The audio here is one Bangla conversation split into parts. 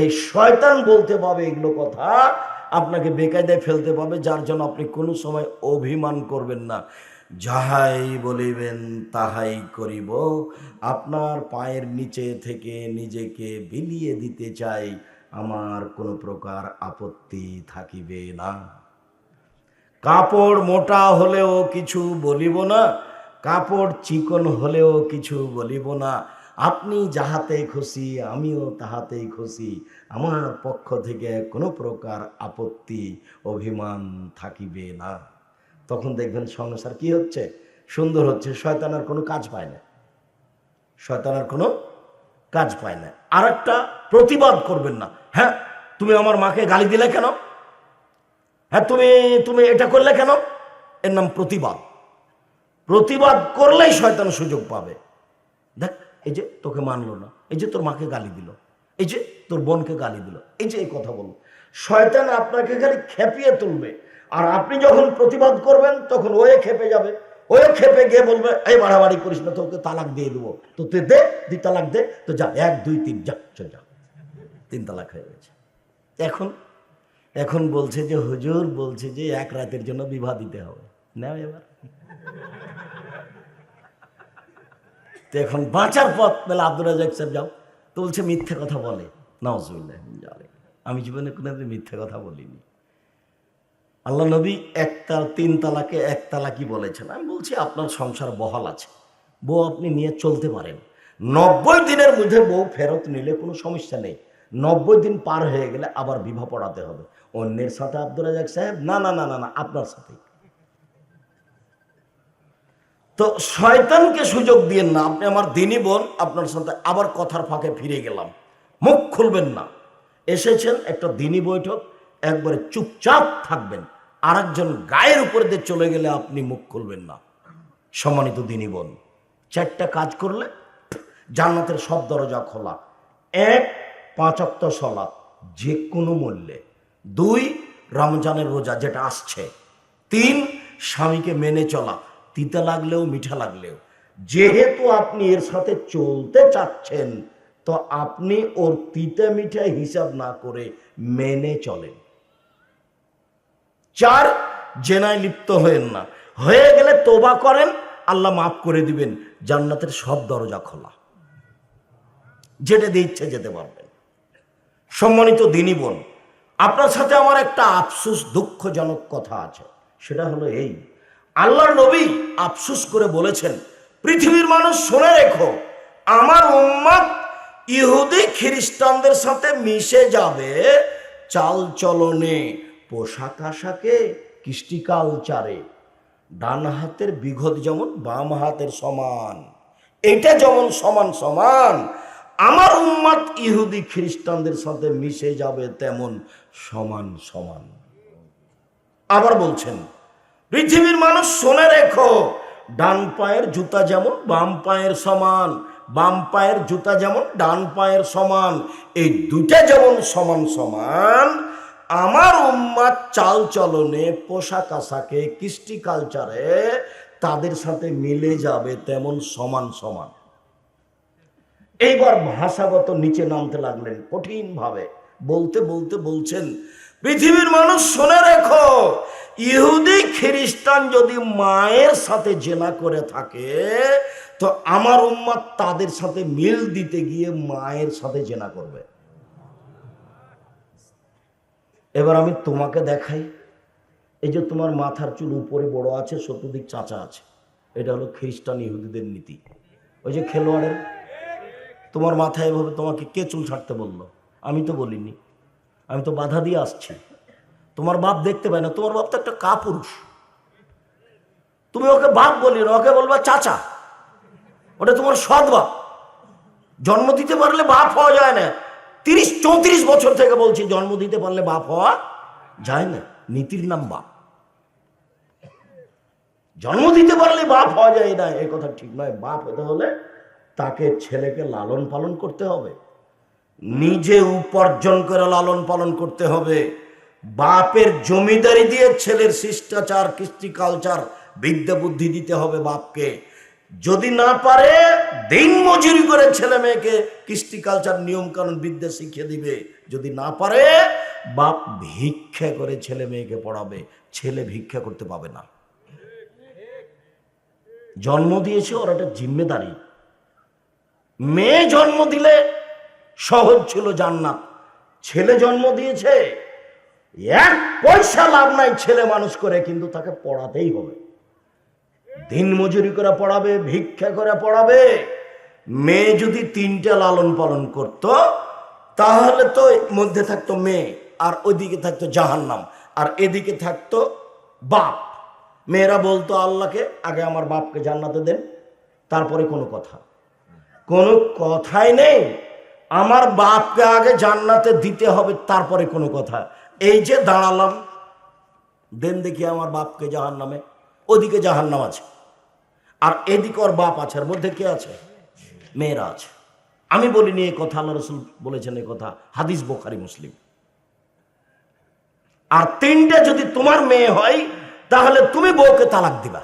এই শয়তান বলতে পাবে এগুলো কথা, আপনাকে বেকায়দায় ফেলতে পাবে, যার জন্য আপনি কোনো সময় অভিমান করবেন না। যাহাই বলিবেন তাহাই করিব। আপনার পায়ের নিচে থেকে নিজেকে বিলিয়ে দিতে চাই, আমার কোনো প্রকার আপত্তি থাকিবে না। কাপড় মোটা হলেও কিছু বলিব না, কাপড় চিকন হলেও কিছু বলিব না আপনি যাহাতে খুশি, আমিও তাহাতেই খুশি। আমার পক্ষ থেকে কোনো প্রকার আপত্তি, অভিমান থাকিবে না। তখন দেখবেন সংসার কি হচ্ছে? সুন্দর হচ্ছে, শয়তানের কোনো কাজ পায় না। শয়তানের কোনো কাজ পায় না। আর একটা প্রতিবাদ করবেন না। হ্যাঁ তুমি আমার মাকে গালি দিলে কেন? হ্যাঁ তুমি তুমি এটা করলে কেন? এর নাম প্রতিবাদ। প্রতিবাদ করলেই শয়তান সুযোগ পাবে। দেখ এই যে তোকে মানলো না, এই যে তোর মাকে গালি দিল, এই যে তোর বোনকে গালি দিল, এই যে এই কথা বলল। শয়তান আপনাকে খালি খেপিয়ে তুলবে। আর আপনি যখন প্রতিবাদ করবেন, তখন ওয়ে খেপে যাবে। ওয়ে খেপে গিয়ে বলবে, এই বাড়াবাড়ি করিস না, তোকে তালাক দিয়ে দেবো। তো তুই দে দুই তালাক দে, তো যা, এক, দুই, তিন, যা, চল যা। তিন তালাক হয়ে গেছে। এখন এখন বলছে যে, হুজুর, বলছে যে, এক রাতের জন্য বিবাহ দিতে হবে। নাও এবার। তো এখন বাঁচার পথ, বলে আব্দুল রাজাক সাহেব যাও। তো বলছে, মিথ্যে কথা বলে। নজরুল্লাহ আমি জীবনে কোনোদিন মিথ্যে কথা বলিনি। আল্লাহ নবী একটা তিন তালাকে এক তালাকি বলেছেন? আমি বলছি, আপনার সংসার বহাল আছে। বউ আপনি নিয়ে চলতে পারেন। নব্বই দিনের মধ্যে বউ ফেরত নিলে কোনো সমস্যা নেই। নব্বই দিন পার হয়ে গেলে আবার বিবাহ পড়াতে হবে। অন্যের সাথে আব্দুল রাজাক সাহেব, না না না না না, আপনার সাথেই। তো শয়তানকে সুযোগ দিয়েন না, আপনি আমার দিনই বোন, আপনার সাথে আবার কথার ফাঁকে ফিরে গেলাম। মুখ খুলবেন না। এসেছেন একটা দিনই বৈঠক, একবারে চুপচাপ থাকবেন। আর একজন গায়ের উপর দিয়ে চলে গেলে আপনি মুখ খুলবেন না। সম্মানিত দিনই বোন, চারটা কাজ করলে জান্নাতের সব দরজা খোলা। এক পাঁচাত্ত সলাপ যে কোনো মূল্যে। দুই, রমজানের রোজা যেটা আসছে। তিন, স্বামীকে মেনে চলা। তিতা লাগলেও, মিঠা লাগলেও। যেহেতু আপনি এর সাথে চলতে চাচ্ছেন, তো আপনি ওর তিতা মিঠা হিসাব না করে মেনে চলেন। চার, জেনায় লিপ্ত হয়েন না। হয়ে গেলে তোবা করেন, আল্লাহ মাফ করে দিবেন, জান্নাতের সব দরজা খোলা। যেটা দিয়ে ইচ্ছে যেতে পারবেন সম্মানিত দিনী বোন, আপনার সাথে আমার একটা আফসুস দুঃখজনক কথা আছে। সেটা হলো এই আল্লাহর নবী আফসুস করে বলেছেন, পৃথিবীর মানুষ শুনে রেখো, আমার উম্মাদ ইহুদি খ্রিস্টানদের সাথে মিশে যাবে চাল চলনে, পোশাক আশাকে, কৃষ্টি কালচারে। ডান হাতের বিঘত যেমন, বাম হাতের সমান। এটা যেমন সমান সমান, আমার উম্মাদ ইহুদি খ্রিস্টানদের সাথে মিশে যাবে তেমন সমান সমান। আবার বলছেন পৃথিবীর মানুষ শুনে রেখো, ডান পায়ের জুতা যেমন বাম পায়ের সমান, বাম পায়ের জুতা যেমন ডান পায়ের সমান, এই দুইটা যেমন সমান সমান, আমার উম্মাদ চাল চলনে পোশাক আশাকে, কৃষ্টি কালচারে তাদের সাথে মিলে যাবে তেমন সমান সমান। এইবার ভাষাগত নিচে নামতে লাগলেন কঠিন ভাবে বলতে বলতে বলছেন পৃথিবীর মানুষ শুনে রেখো, ইহুদি, খ্রিস্টান যদি মায়ের সাথে জেনা করে থাকে, তো আমার উম্মাদ তাদের সাথে মিল দিতে গিয়ে মায়ের সাথে জেনা করবে। এবার আমি তোমাকে দেখাই, এই যে তোমার মাথার চুল উপরে বড় আছে, চতুর্দিক চাচা আছে, এটা হলো খ্রিস্টান ইহুদিদের নীতি। ওই যে খেলোয়াড়ের, তোমার মাথায় এভাবে তোমাকে কে চুল ছাড়তে বলল? আমি তো বলিনি। আমি তো বাধা দিয়ে আসছি। তোমার বাপ দেখতে পাই না, তোমার বাপ তো একটা কাপুরুষ। তুমি ওকে বাপ বলি না ওকে বলবা চাচা। ওটা তোমার সৎ বাপ। জন্ম দিতে পারলে বাপ হওয়া যায় না। তিরিশ, চৌত্রিশ বছর থেকে বলছি, জন্ম দিতে পারলে বাপ হওয়া যায় না। নীতির নাম বাপ। জন্ম দিতে পারলে বাপ হওয়া যায় না এই কথা ঠিক নয়। বাপ হতে হলে তাকে ছেলেকে লালন পালন করতে হবে। নিজে উপার্জন করে লালন পালন করতে হবে। বাপের জমিদারি দিয়ে ছেলের শিষ্টাচার, কৃষ্টি কালচার বিদ্যা বুদ্ধি দিতে হবে বাপকে। যদি না পারে, দিন মজুরি করে ছেলে মেয়েকে কৃষ্টি কালচার নিয়ম কানুন, বিদ্যা শিখিয়ে দিবে। যদি না পারে, বাপ ভিক্ষা করে ছেলে মেয়েকে পড়াবে। ছেলে ভিক্ষা করতে পাবে না। জন্ম দিয়েছে ওর একটা জিম্মেদারি। মেয়ে জন্ম দিলে সহজ ছিল জান্নাত। ছেলে জন্ম দিয়েছে, এক পয়সা লাভ নাই ছেলে মানুষ করে, কিন্তু তাকে পড়াতেই হবে। দিন মজুরি করে পড়াবে, ভিক্ষা করে পড়াবে, মেয়ে যদি তিনটা লালন পালন করত, তাহলে তো মধ্যে থাকতো মেয়ে, আর ওইদিকে থাকতো জাহান্নাম, আর এদিকে থাকতো বাপ। মেয়েরা বলতো, আল্লাহকে, আগে আমার বাপকে জান্নাতে দেন, তারপরে কোনো কথা। কোনো কথাই নেই। আমার বাপকে আগে জান্নাতে দিতে হবে, তারপরে কোনো কথা। এই যে দাঁড়ালাম, দেন দেখি আমার বাপকে জাহান নামে ওদিকে জাহান নাম আছে। আর এদিকে ওর বাপ আছে আর মধ্যে কে আছে? মেয়েরা আছে। আমি বলিনি এই কথা, আল্লাহ রসুল বলেছেন এই কথা, হাদিস বোখারি, মুসলিম। আর তিনটে যদি তোমার মেয়ে হয়, তাহলে তুমি বউকে তালাক দিবা।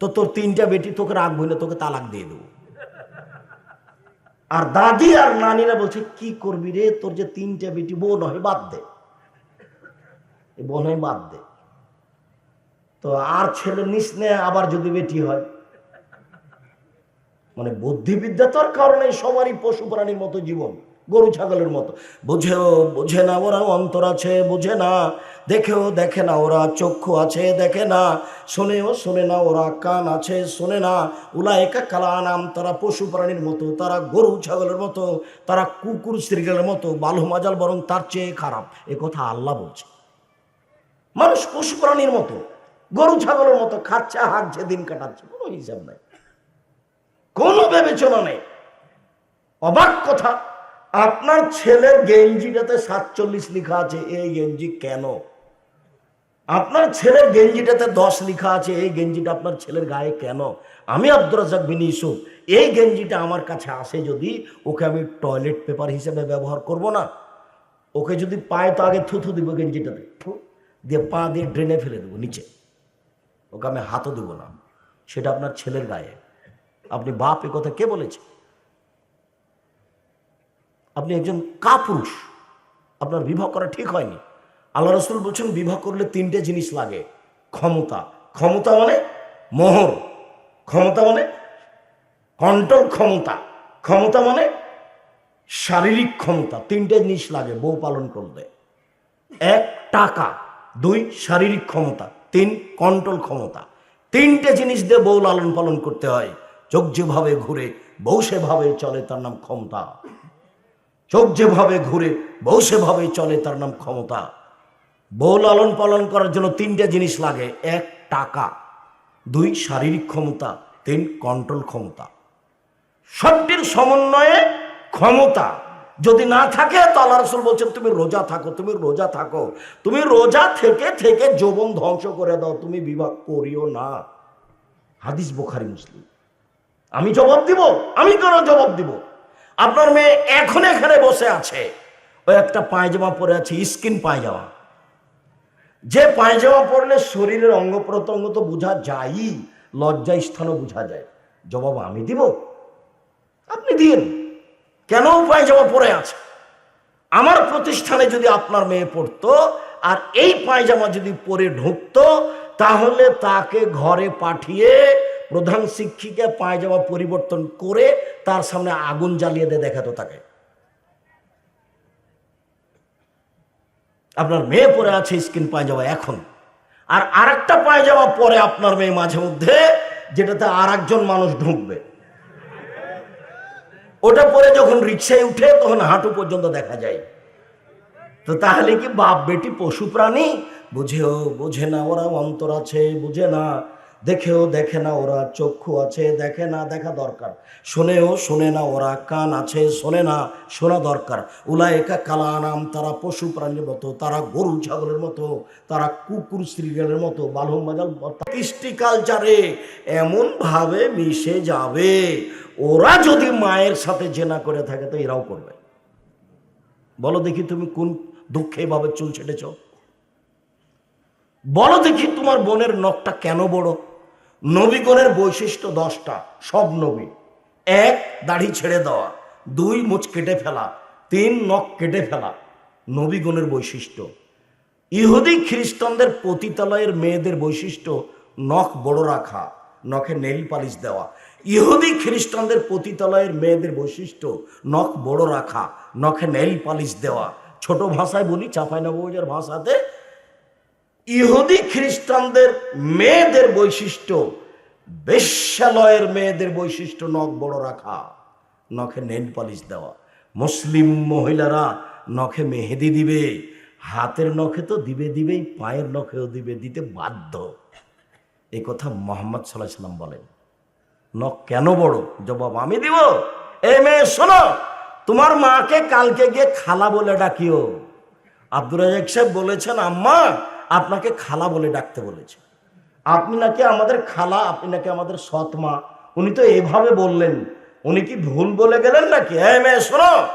তো তোর তিনটা বেটি, তোকে রাখব না, তোকে তালাক দিয়ে দেবো। আর দাদি আর নানিরা বলছে, কি করবি রে? তোর যে তিনটা বেটি বউ নয় বাদ দে। বউ নয় বাদ দে। তো আর ছেলে নিস নে, আবার যদি বেটি হয়। মানে বুদ্ধিবিদ্যা তো আর কারণে সবারই পশু প্রাণীর মতো জীবন, গরু, ছাগলের মতো। বুঝেও, বোঝে না ওরা অন্তর আছে, বোঝে না। দেখেও দেখে না, ওরা চক্ষু আছে, দেখে না। শোনেও শোনে না, ওরা কান আছে, শোনে না। উলা একা কালা নাম তারা পশু প্রাণীর মতো, তারা গরু ছাগলের মতো, তারা কুকুর শ্রীগেলের মতো, বালু মাজাল বরং তার চেয়ে খারাপ। এ কথা আল্লাহ বলছে। মানুষ পশু প্রাণীর মতো, গরু ছাগলের মতো খাচ্ছে হাঁকছে দিন কাটাচ্ছে, কোনো হিসাব নাই। কোনো বিবেচনা নেই। অবাক কথা, আপনার ছেলের গেঞ্জিটাতে সাতচল্লিশ লেখা আছে, এই গেঞ্জি কেন? আপনার ছেলের গেঞ্জিটাতে দশ লেখা আছে, এই গেঞ্জিটা আপনার ছেলের গায়ে কেন? আমি আব্দুর রাজাক বিন ইউসুফ, এই গেঞ্জিটা আমার কাছে আসে যদি ওকে আমি টয়লেট পেপার হিসেবে ব্যবহার করব না। ওকে যদি পায় তো আগে থুথু দিব গেঞ্জিটাতে, থু, দিয়ে পা দিয়ে ড্রেনে ফেলে দেবো নিচে। ওকে আমি হাতও দেবো না, সেটা আপনার ছেলের গায়ে। আপনি বাপ এ কথা কে বলেছে? আপনি একজন কাপুরুষ, আপনার বিবাহ করা ঠিক হয়নি। আল্লাহ রসুল বলছেন, বিবাহ করলে তিনটে জিনিস লাগে, ক্ষমতা। ক্ষমতা মানে মোহর। ক্ষমতা মানে কন্ট্রোল ক্ষমতা। ক্ষমতা মানে শারীরিক ক্ষমতা। তিনটে জিনিস লাগে, বউ পালন করতে এক, টাকা। দুই, শারীরিক ক্ষমতা। তিন, কন্ট্রোল ক্ষমতা। তিনটে জিনিস দিয়ে বউ লালন পালন করতে হয়। চোখ যেভাবে ঘুরে, বউ সেভাবে চলে, তার নাম ক্ষমতা। চোখ যেভাবে ঘুরে, বউ সেভাবে চলে, তার নাম ক্ষমতা। বউ লালন পালন করার জন্য তিনটে জিনিস লাগে। এক, টাকা। দুই, শারীরিক ক্ষমতা। তিন কন্ট্রোল ক্ষমতা। সবটির সমন্বয়ে ক্ষমতা। যদি না থাকে, তো আল্লাহ রসুল বলছেন, তুমি রোজা থাকো, তুমি রোজা থাকো। তুমি রোজা থেকে থেকে যৌবন ধ্বংস করে দাও। তুমি বিবাহ করিও না। হাদিস বোখারি, মুসলিম। আমি জবাব দিব? আমি কেন জবাব দিব? আপনার মেয়ে এখন এখানে বসে আছে। ওই একটা পায়জামা পরে আছে, স্কিন পায়জামা। যে পায়জামা পরলে শরীরের অঙ্গ প্রত্যঙ্গ তো বোঝা যায়ই, লজ্জা স্থানও বোঝা যায়। জবাব আমি দিব? আপনি দিন কেন পায়জামা পরে আছে? আমার প্রতিষ্ঠানে যদি আপনার মেয়ে পড়তো আর এই পায়জামা যদি পরে ঢুকতো, তাহলে তাকে ঘরে পাঠিয়ে প্রধান শিক্ষিকা পায়জামা পরিবর্তন করে তার সামনে আগুন জ্বালিয়ে দিয়ে দেখাতো তাকে। আপনার মেয়ে পরে আছে, স্কিন পায়জামা এখন। আর আরেকটা পায়জামা পরে আপনার মেয়ে মাঝে মধ্যে, যেটাতে আর মানুষ ঢুকবে। ওটা পরে যখন রিক্সায় উঠে তখন হাঁটু পর্যন্ত দেখা যায়। তো তাহলে কি বাপ বেটি পশু প্রাণী? বুঝেও, বুঝে না ওরা অন্তর আছে, বুঝে না। দেখেও দেখে না ওরা, চক্ষু আছে, দেখে না দেখা দরকার। শোনেও শোনে না ওরা, কান আছে, শোনে না, শোনা দরকার। উলায়কা কালা নাম তারা পশু প্রাণীর মতো, তারা গরু ছাগলের মতো, তারা কুকুর শ্রীগেলের মতো বালুম বাজাল কৃষ্টি কালচারে এমনভাবে মিশে যাবে। ওরা যদি মায়ের সাথে জেনা করে থাকে, তো এরাও করবে। বলো দেখি তুমি কোন দুঃখে এভাবে চুল ছেটেছ। বলো দেখি তোমার বোনের নখটা কেন বড়? নবীগণের বৈশিষ্ট্য দশটা, সব নবী। এক, দাড়ি ছেড়ে দেওয়া। দুই, মুচ কেটে ফেলা। তিন, নখ কেটে ফেলা। নবীগণের বৈশিষ্ট্য। ইহুদি খ্রিস্টানদের পতিতালয়ের মেয়েদের বৈশিষ্ট্য, নখ বড় রাখা, নখে নেল পালিশ দেওয়া। ইহুদি খ্রিস্টানদের পতিতালয়ের মেয়েদের বৈশিষ্ট্য, নখ বড় রাখা, নখে নেল পালিশ দেওয়া। ছোট ভাষায় বলি চাঁপাইনবাবুজার ভাষাতে ইহুদি খ্রিস্টানদের মেয়েদের বৈশিষ্ট্য, বেশ্যালয়ের মেয়েদের বৈশিষ্ট্য, নখ বড় রাখা, নখে নেল পালিশ দেওয়া। মুসলিম মহিলারা নখে মেহেদি দিবে, হাতের নখে তো দিবে দিবেই, পায়ের নখেও দিবে, দিতে বাধ্য। এই কথা মোহাম্মদ সাল্লাহ সাল্লাম বলেন। নখ কেন বড়? জবাব, আমি দিব। এ মেয়ে, শোনো, তোমার মাকে কালকে গিয়ে খালা বলে ডাকিও। আব্দুর রাজাক সাহেব বলেছেন, আম্মা আপনাকে খালা বলে ডাকতে বলেছে। আপনি নাকি আমাদের খালা, আপনি নাকি আমাদের সৎ মা। উনি তো এভাবে বললেন। উনি কি ভুল বলে গেলেন নাকি? হ্যাঁ মেয়ে, শোনো,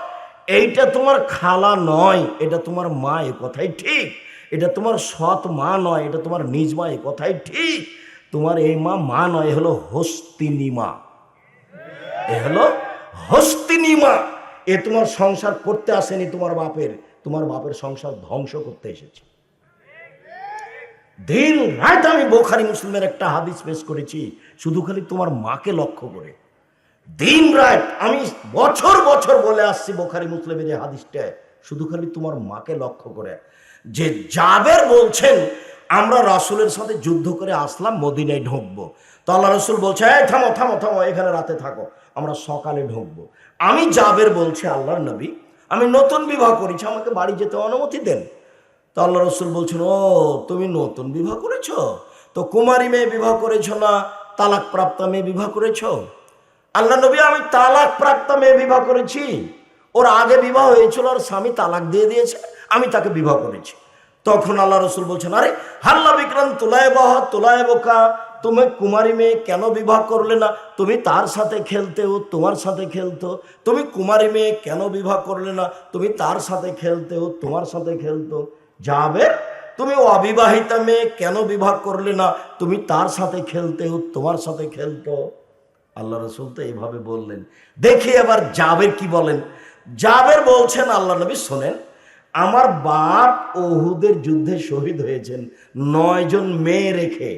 এইটা তোমার খালা নয়, এটা তোমার মা এ কথাই ঠিক। এটা তোমার সৎ মা নয়, এটা তোমার নিজ মা এ কথাই ঠিক। তোমার এই মা মা নয় হলো হস্তিনী মা। এ হলো হস্তিনী মা। এ তোমার সংসার করতে আসেনি তোমার বাপের। তোমার বাপের সংসার ধ্বংস করতে এসেছে। দিন রাত আমি বোখারি মুসলিমের একটা হাদিস পেশ করেছি, শুধু খালি তোমার মাকে লক্ষ্য করে। দিন রাত আমি বছর বছর বলে আসছি বোখারি মুসলিমের এই হাদিসটা, শুধু খালি তোমার মাকে লক্ষ্য করে। যে জাবের বলছেন, আমরা রাসূলের সাথে যুদ্ধ করে আসলাম, মদিনায় ঢুকবো। তো আল্লাহ রসুল বলছে, এই থামো থামো থামো, এখানে রাতে থাকো, আমরা সকালে ঢুকবো। আমি জাবের বলছে, আল্লাহর নবী, আমি নতুন বিবাহ করেছি, আমাকে বাড়ি যেতে অনুমতি দেন। তো আল্লাহ রসুল বলছেন, ও, তুমি নতুন বিবাহ করেছ? তো কুমারী মেয়ে বিবাহ করেছ না তালাক প্রাপ্ত মেয়ে বিবাহ করেছ? আল্লাহ নবী, আমি তালাক প্রাপ্ত মেয়ে বিবাহ করেছি। ওর আগে বিবাহ হয়েছিল ওর স্বামী তালাক দিয়ে দিয়েছে, আমি তাকে বিবাহ করেছি। তখন আল্লাহ রসুল বলছেন, আরে, হাল্লা বিক্রাম তোলায় বাহ তোলায় বোকা তুমি কুমারী মেয়ে কেন বিবাহ করলে না? তুমি তার সাথে খেলতে ও তোমার সাথে খেলতো। তুমি কুমারী মেয়ে কেন বিবাহ করলে না? তুমি তার সাথে খেলতে ও তোমার সাথে খেলতো। যাবে? তুমি অবিবাহিতা মেয়ে, কেন বিবাহ করলে না? তুমি তার সাথে খেলতে ও তোমার সাথে খেলতো। আল্লাহ রসুল তো এইভাবে বললেন। দেখি এবার জাবের কি বলেন। জাবের বলছেন, আল্লাহ নবী শোনেন, আমার বাপ ওহুদের যুদ্ধে শহীদ হয়েছেন। নয়জন মেয়ে রেখে।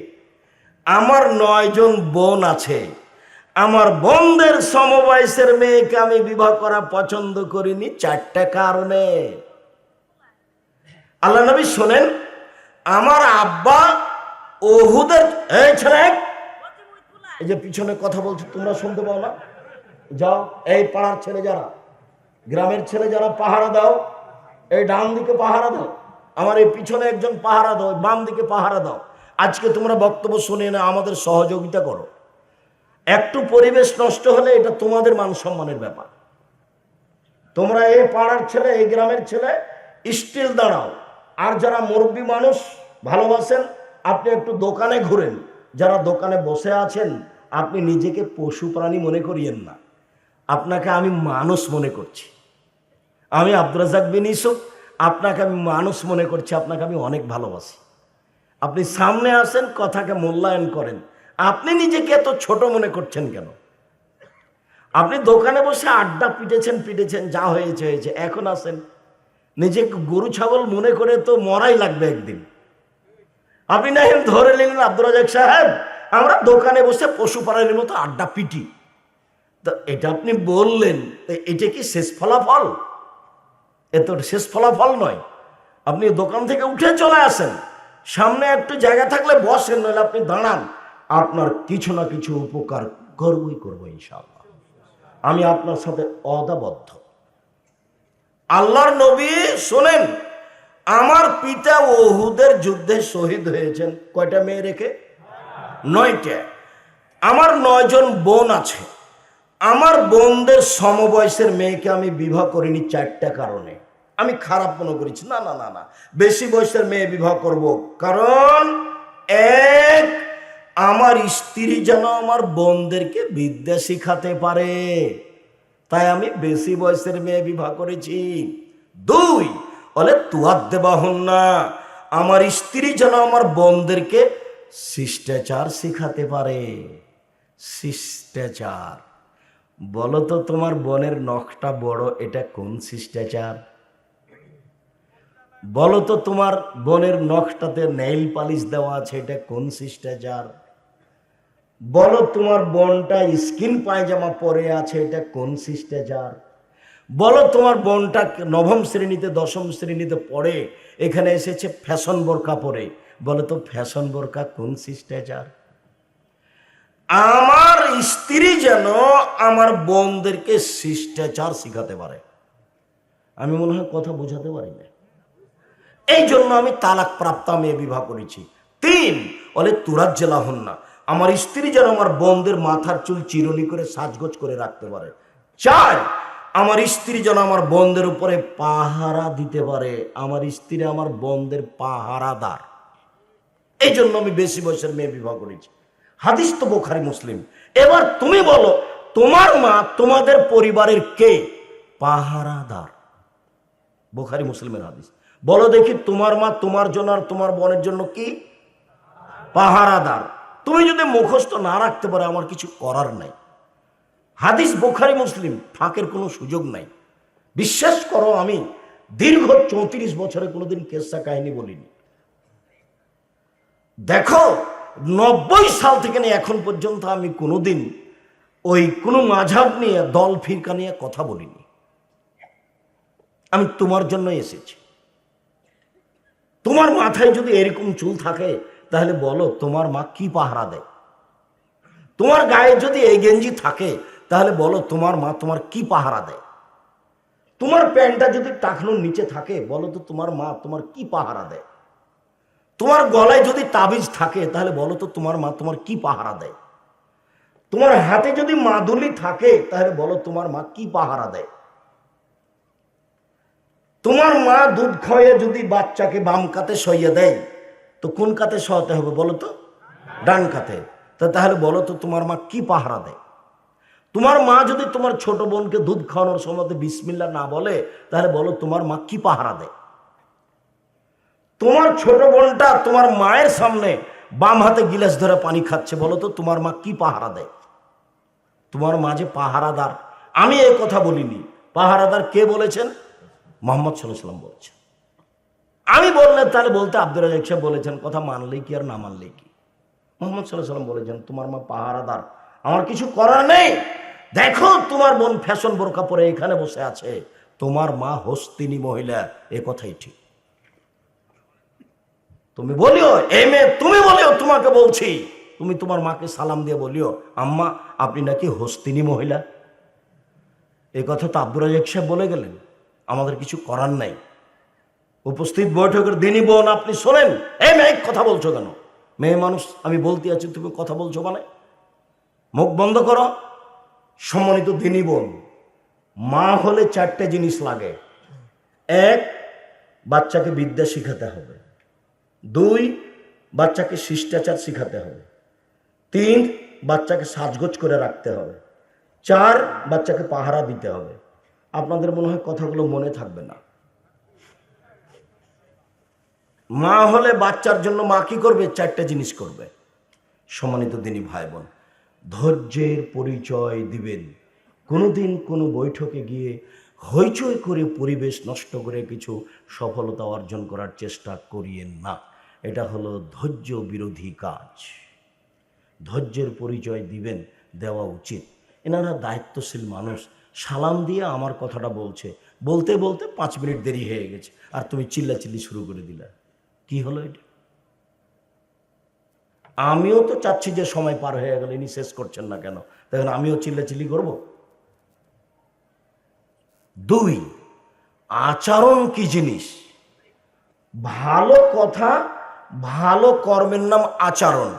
আমার নয়জন বোন আছে। আমার বোনদের সমবয়সের মেয়েকে আমি বিবাহ করা পছন্দ করিনি, চারটা কারণে। আল্লাহ নবী শোনেন, আমার আব্বা ওহুদের, এই যে পিছনে কথা বলছো, তোমরা শুনতে পাও না? যাও, এই পাড়ার ছেলে যারা, গ্রামের ছেলে যারা পাহারা দাও, এই ডান দিকে পাহারা দাও, আমার এই পিছনে একজন পাহারা দাও বাম দিকে পাহারা দাও। আজকে তোমরা বক্তব্য শুনে না আমাদের সহযোগিতা করো। একটু পরিবেশ নষ্ট হলে এটা তোমাদের মান সম্মানের ব্যাপার। তোমরা এই পাড়ার ছেলে, এই গ্রামের ছেলে স্টিল দাঁড়াও। আর যারা মুরব্বী মানুষ, ভালোবাসেন, আপনি একটু দোকানে ঘুরেন। যারা দোকানে বসে আছেন, আপনি নিজেকে পশু প্রাণী মনে করিয়েন না। আপনাকে আমি মানুষ মনে করছি। আমি আব্দুল রাজাক বিন ইসুফ আপনাকে আমি মানুষ মনে করছি, আপনাকে আমি অনেক ভালোবাসি। আপনি সামনে আসেন, কথাকে মূল্যায়ন করেন। আপনি নিজেকে এত ছোট মনে করছেন কেন? আপনি দোকানে বসে আড্ডা পিটেছেন পিটেছেন, যা হয়েছে হয়েছে, এখন আসেন। নিজেকে গরু, ছাগল মনে করে তো মরাই লাগবে একদিন। আপনি না ধরে নিলেন আব্দুল রাজাক সাহেব, আমরা দোকানে বসে পশু প্রাণীর মতো আড্ডা পিটি। তো এটা আপনি বললেন এটা কি শেষ ফলাফল? এ তো শেষ ফলাফল নয়। আপনি দোকান থেকে উঠে চলে আসেন। সামনে একটু জায়গা থাকলে বসেন, নইলে আপনি দাঁড়ান। আপনার কিছু না কিছু উপকার করবই করব ইনশাআল্লাহ। আমি আপনার সাথে অদাবদ্ধ আল্লাহর নবী শোনেন, আমার পিতা ওহুদের যুদ্ধে শহীদ হয়েছেন। কয়টা মেয়ে রেখে? নয়টা। আমার নয়জন বোন আছে। আমার বোনদের সমবয়সের মেয়েকে আমি বিবাহ করিনি চারটা কারণে। আমি খারাপ মনে করেছি। না না না না। বেশি বয়সের মেয়ে বিবাহ করব। কারণ এক, আমার স্ত্রী যেন আমার বোনদেরকে বিদ্যা শিখাতে পারে। তাই আমি বেশি বয়সের মেয়ে বিবাহ করেছি। দুই, বলে তুয়ার দেবা হন না। আমার স্ত্রী যেন আমার বোনদেরকে শিষ্টাচার শিখাতে পারে। শিষ্টাচার। বলো তো, তোমার বোনের নখটা বড়, এটা কোন শিষ্টাচার? বলো তো, তোমার বোনের নখটাতে নেইল পালিশ দেওয়া আছে, এটা কোন শিষ্টাচার? বলো তোমার বোনটা স্কিন পায়জামা পরে আছে, এটা কোন শিষ্টাচার? বলো তোমার বোনটা নবম শ্রেণীতে, দশম শ্রেণীতে পড়ে, এখানে এসেছে ফ্যাশন বোরকা পরে। বলো তো ফ্যাশন বোরকা কোন শিষ্টাচার? আমার স্ত্রী যেন আমার বোনদেরকে শিষ্টাচার শিখাতে পারে। আমি মনে হয় কথা বোঝাতে পারি না। এই জন্য আমি তালাক প্রাপ্তা মেয়ে বিবাহ করেছি। তিন বলে তুরাজ জেলা হন না। আমার স্ত্রী যেন আমার বোনদের মাথার চুল চিরুনি করে সাজগোজ করে রাখতে পারে। চার আমার স্ত্রী যেন আমার বোনদের উপরে পাহারা দিতে পারে। আমার স্ত্রী আমার বোনদের পাহারাদার। এই জন্য আমি বেশি বয়সের মেয়ে বিবাহ করেছি। হাদিস তো বোখারি মুসলিম। এবার তুমি বলো, তোমার মা তোমাদের পরিবারের কে? পাহারাদার। বোখারি মুসলিমের হাদিস। বলো দেখি তোমার মা তোমার জন্য আর তোমার বোনের জন্য কি? পাহারাদার। তুমি যদি মুখস্থ না রাখতে পারো, আমার কিছু করার নাই। হাদিস বোখারি, মুসলিম, ফাঁকের কোনো সুযোগ নাই। বিশ্বাস করো, আমি দীর্ঘ চৌত্রিশ বছরে কোনোদিন কেসা কাহিনী বলিনি। দেখো, নব্বই সাল থেকে নিয়ে এখন পর্যন্ত আমি কোনোদিন ওই কোনো মাঝাব নিয়ে, দল ফিরকা নিয়ে কথা বলিনি। আমি তোমার জন্য এসেছি। তোমার মাথায় যদি এরকম চুল থাকে তাহলে বলো, তোমার মা কি পাহারা দেয়? তোমার গায়ে যদি এই গেঞ্জি থাকে, তাহলে বলো, তোমার মা তোমার কি পাহারা দেয়? তোমার প্যান্টটা যদি টাকনোর নিচে থাকে, বলো তো তোমার মা তোমার কি পাহারা দেয়? তোমার গলায় যদি তাবিজ থাকে, তাহলে বলো তো তোমার মা তোমার কি পাহারা দেয়? তোমার হাতে যদি মাদুলি থাকে, তাহলে বলো তোমার মা কি পাহারা দেয়? তোমার মা দুধ খাওয়াইয়ে যদি বাচ্চাকে বাম কাতে সইয়ে দেয় তো কোন কাতে সহাতে হবে বলো তো? ডান কাতে। তা তাহলে বলো তো তোমার মা কি পাহারা দেয়? তোমার মা যদি তোমার ছোট বোনকে দুধ খাওয়ানোর সময় বিসমিল্লা না বলে, তাহলে বলো তোমার মা কি পাহারা দেয়? তোমার ছোট বোনটা তোমার মায়ের সামনে বাম হাতে গিলাস ধরে পানি খাচ্ছে, বলো তো তোমার মা কি পাহারা দেয়? তোমার মা যে পাহারাদার, আমি এই কথা বলিনি। পাহারাদার কে বলেছেন? মোহাম্মদ সাল্লাহ সাল্লাম বলছেন। আমি বললে, তাহলে বলতে আব্দুল রাজাক সাহেব বলেছেন, কথা মানলেই কি আর না মানলে কি? মোহাম্মদ সাল্লাহ সাল্লাম বলেছেন, তোমার মা পাহারাদার, আমার কিছু করার নেই। দেখো, তোমার বোন ফ্যাশন বোরকা পরে এখানে বসে আছে। তোমার মা হস্তিনী মহিলা, এ কথাই ঠিক। তুমি বলিও এই মেয়ে, তুমি বলিও, তোমাকে বলছি। তুমি তোমার মাকে সালাম দিয়ে বলিও, আম্মা, আপনি নাকি হস্তিনী মহিলা? এই কথা তো আব্দুর রাজাক সাহেব বলে গেলেন, আমাদের কিছু করার নাই। উপস্থিত বৈঠকের দিনই বোন আপনি শোনেন। এই মেয়ে কথা বলছো কেন? মেয়ে মানুষ, আমি বলতে আছি, তুমি কথা বলছো মানে? মুখ বন্ধ করো। সম্মানিত দিনই বোন, মা হলে চারটে জিনিস লাগে। এক, বাচ্চাকে বিদ্যা শিখাতে হবে। দুই, বাচ্চাকে শিষ্টাচার শিখাতে হবে। তিন, বাচ্চাকে সাজগোজ করে রাখতে হবে। চার, বাচ্চাকে পাহারা দিতে হবে। আপনাদের মনে হয় কথাগুলো মনে থাকবে না। মা হলে বাচ্চার জন্য মা কি করবে? চারটা জিনিস করবে। সম্মানিত দিনী ভাই বোন ধৈর্যের পরিচয় দিবেন। কোনোদিন কোনো বৈঠকে গিয়ে হইচই করে পরিবেশ নষ্ট করে কিছু সফলতা অর্জন করার চেষ্টা করিয়েন না। এটা হলো ধৈর্য বিরোধী কাজ। ধৈর্যের পরিচয় দিবেন, দেওয়া উচিত। এনারা দায়িত্বশীল মানুষ। সালাম দিয়ে আমার কথাটা বলছে। বলতে বলতে পাঁচ মিনিট দেরি হয়ে গেছে। আর তুমি চিল্লাচিল্লি শুরু করে দিলে। কি হলো এটা? আমিও তো চাচ্ছি যে সময় পার হয়ে গেল, ইনি শেষ করছেন না কেন? তখন আমিও চিল্লাচিল্লি করব? দুই, আচরণ কি জিনিস? ভালো কথা, ভালো কর্মের নাম আচরণ।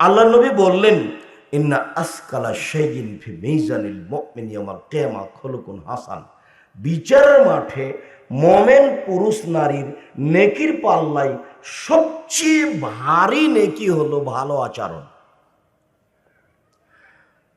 আল্লাহ নবী বললেন, ইন্না আসকালা শেগিন ফি মিজানিল মুমিন ইয়ামাল কিয়ামা খুলুকুন হাসান। বিচারের মাঠে মোমেন পুরুষ নারীর নেকির পাল্লাই সবচেয়ে ভারী নেকি হলো ভালো আচরণ।